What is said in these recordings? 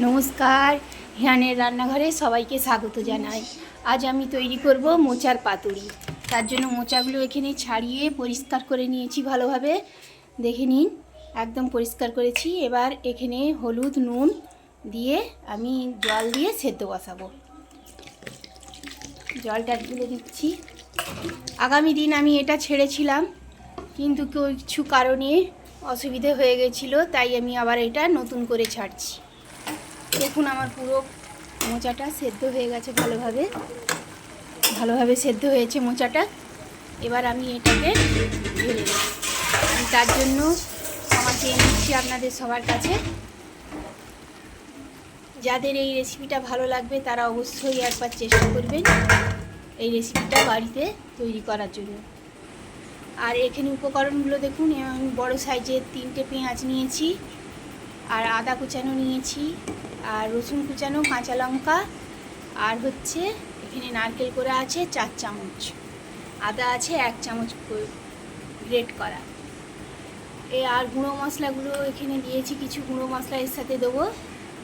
নমস্কার। হিয়ানের রান্নাঘরে সবাইকে স্বাগত জানাই। আজ আমি তৈরি করব মোচার পাতুরি। তার জন্য মোচাগুলো এখানে ছাড়িয়ে পরিষ্কার করে নিয়েছি ভালোভাবে। দেখে নিন, একদম পরিষ্কার করেছি। এবার এখানে হলুদ, নুন দিয়ে আমি জল দিয়ে সেদ্ধ বসাবো। জলটা ঢেলে দিচ্ছি। আগামী দিন আমি এটা ছেড়েছিলাম, কিন্তু কিছু কারণে অসুবিধে হয়ে গেছিল, তাই আমি আবার এটা নতুন করে ছাড়ছি। দেখুন আমার পুরো মোচাটা সেদ্ধ হয়ে গেছে ভালোভাবে। ভালোভাবে সেদ্ধ হয়েছে মোচাটা। এবার আমি এটাকে ঢেলে দেব তার জন্য আমার চেয়ে নিচ্ছি আপনাদের সবার কাছে। যাদের এই রেসিপিটা ভালো লাগবে তারা অবশ্যই একবার চেষ্টা করবেন এই রেসিপিটা বাড়িতে তৈরি করার জন্য। আর এখানে উপকরণগুলো দেখুন বড় সাইজের তিনটে পেঁয়াজ নিয়েছি। আর আদা কুচানো নিয়েছি, আর রসুন কুচানো, কাঁচা লঙ্কা, আর হচ্ছে এখানে নারকেল করে আছে চার চামচ। আদা আছে এক চামচ গ্রেট করা। এ আর গুঁড়ো মশলাগুলো এখানে দিয়েছি, কিছু গুঁড়ো মশলা এর সাথে দেবো।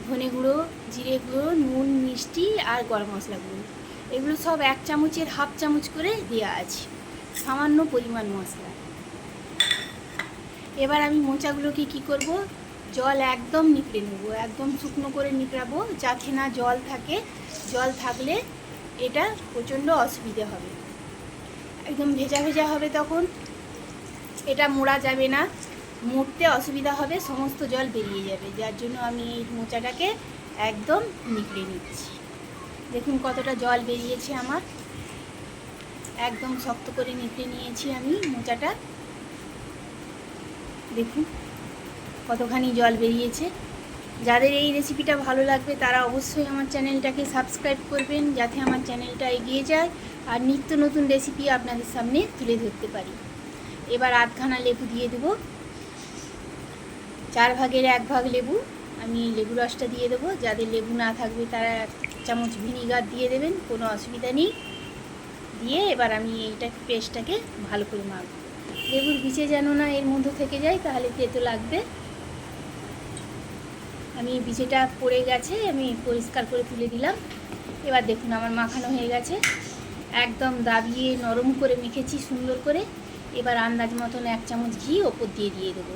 ধনে গুঁড়ো, জিরে গুঁড়ো, নুন, মিষ্টি আর গরম মশলাগুলো এগুলো সব এক চামচের হাফ চামচ করে দেওয়া আছে, সামান্য পরিমাণ মশলা। এবার আমি মোচাগুলোকে কি করব? জল একদম নিকড়ে নেব, একদম শুকনো করে নিকড়াবো যাতে না জল থাকে। জল থাকলে এটা প্রচণ্ড অসুবিধে হবে। একদম ভেজা ভেজা হবে তখন। এটা মোড়া যাবে না। মুড়তে অসুবিধা হবে, সমস্ত জল বেরিয়ে যাবে। যার জন্য আমি এই মোচাটাকে একদম নিকড়ে নিচ্ছি। দেখুন কতটা জল বেরিয়েছে আমার। একদম শক্ত করে নিতে নিয়েছি আমি মোচাটা। দেখুন। কতখানি জল বেরিয়েছে। যাদের এই রেসিপিটা ভালো লাগবে, তারা অবশ্যই আমার চ্যানেলটাকে সাবস্ক্রাইব করবেন, যাতে আমার চ্যানেলটা এগিয়ে যায় আর নিত্য নতুন রেসিপি আপনাদের সামনে তুলে ধরতে পারি। এবার আধখানা লেবু দিয়ে দেবো। চার ভাগের এক ভাগ লেবু আমি লেবু রসটা দিয়ে দেবো। যাদের লেবু না থাকবে, তারা এক চামচ ভিনিগার দিয়ে দেবেন, কোনো অসুবিধা নেই। দিয়ে এবার আমি এইটা পেস্টটাকে ভালো করে মাখবো। লেবুর বিচে যেন না এর মধ্যে থেকে যায়, তাহলে তেতো লাগবে। আমি বিছেটা পড়ে গেছে, আমি পরিষ্কার করে তুলে দিলাম। এবার দেখুন আমার মাখানো হয়ে গেছে। একদম দাবিয়ে নরম করে মেখেছি সুন্দর করে। এবার আন্দাজ মতন এক চামচ ঘি ওপর দিয়ে দিয়ে দেবো।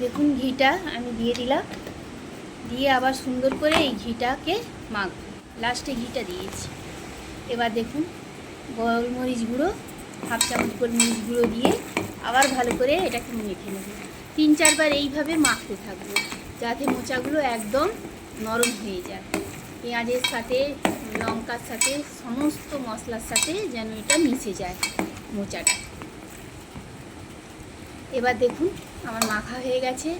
দেখুন ঘিটা আমি দিয়ে দিলাম। দিয়ে আবার সুন্দর করে এই ঘিটাকে মাখবো। লাস্টে ঘিটা দিয়েছি। এবার দেখুন গোলমরিচ গুঁড়ো, হাফ চামচ গোলমরিচ গুঁড়ো দিয়ে আবার ভালো করে এটাকে মেখে নেব। তিন চারবার এইভাবে মাখতে থাকব, যাতে মোচাগুলো একদম নরম হয়ে যায়। পেঁয়াজের সাথে, লঙ্কার সাথে, সমস্ত মশলার সাথে যেন এটা মিশে যায় মোচাটা। এবার দেখুন, আমার মাখা হয়ে গেছে।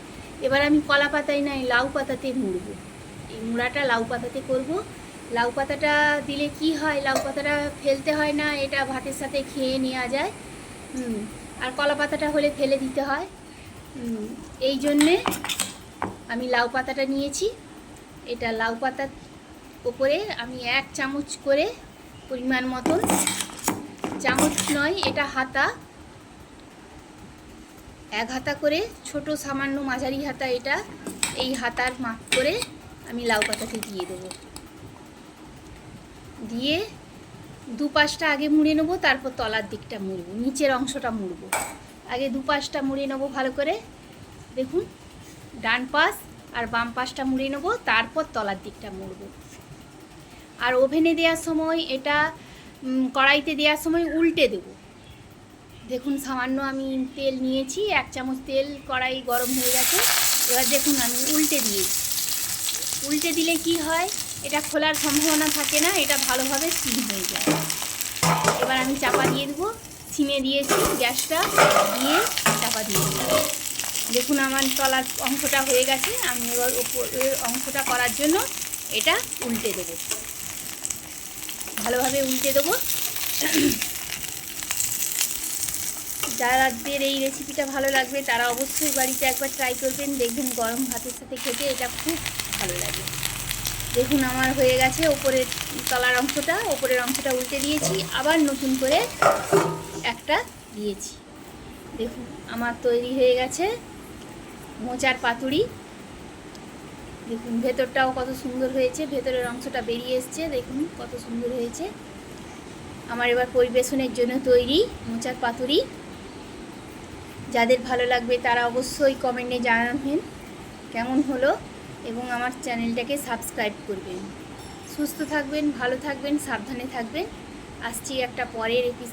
এবার আমি কলা পাতায় নাই লাউ পাতাতে মুড়বো। এই মুড়াটা লাউ পাতাতে করব। লাউ পাতাটা দিলে কি হয়? লাউ পাতাটা ফেলতে হয় না, এটা ভাতের সাথে খেয়ে নেওয়া যায়। আর কলা পাতাটা হলে ফেলে দিতে হয়। এই জন্যে আমি লাউ পাতাটা নিয়েছি। এটা লাউ পাতার ওপরে আমি এক চামচ করে পরিমাণ মতন, চামচ নয়, এটা হাতা। এক হাতা করে ছোট সামান্য মাঝারি হাতা এটা, এই হাতার মাপ করে আমি লাউ পাতাতে দিয়ে দেবো। দিয়ে দু পাশটা আগে মুড়ে নেব, তারপর তলার দিকটা মুড়বো, নিচের অংশটা মুড়বো। আগে দু পাশটা মুড়ে নেব ভালো করে। দেখুন, ডান পাশ আর বাম পাশটা মুড়িয়ে নেব, তারপর তলার দিকটা মুড়বো। আর ওভেনে দেওয়ার সময় এটা কড়াইতে দেওয়ার সময় উল্টে দেবো। দেখুন, সামান্য আমি তেল নিয়েছি, এক চামচ তেল, কড়াই গরম হয়ে গেছে। এবার দেখুন, আমি উল্টে দিয়েছি। উল্টে দিলে কি হয়, এটা খোলার সম্ভাবনা থাকে না, এটা ভালোভাবে সিম হয়ে যায়। এবার আমি চাপা দিয়ে দেবো। সিমে দিয়েছি গ্যাসটা, দিয়ে চাপা দিয়ে দেখুন আমার তলার অংশটা হয়ে গেছে, আমি এবার ওপরের অংশটা করার জন্য এটা উল্টে দেবো। ভালোভাবে উল্টে দেবো। যাদের এই রেসিপিটা ভালো লাগবে, তারা অবশ্যই বাড়িতে একবার ট্রাই করবেন। দেখবেন গরম ভাতের সাথে খেতে এটা খুব ভালো লাগে। দেখুন আমার হয়ে গেছে ওপরের তলার অংশটা ওপরের অংশটা উল্টে দিয়েছি, আবার নতুন করে একটা দিয়েছি। দেখুন, আমার তৈরি হয়ে গেছে মোচার পাতুরি। দেখুন, ভেতরটাও কত সুন্দর হয়েছে, ভেতরের অংশটা বেরিয়ে এসছে, দেখুন কত সুন্দর হয়েছে। আমার এবার পরিবেশনের জন্য তৈরি মোচার পাতুরি। যাদের ভালো লাগবে তারা অবশ্যই কমেন্টে জানাবেন, কেমন হলো? এবং আমার চ্যানেলটাকে সাবস্ক্রাইব করবেন। সুস্থ থাকবেন, ভালো থাকবেন, সাবধানে থাকবেন। আসছি একটা পরের এপিস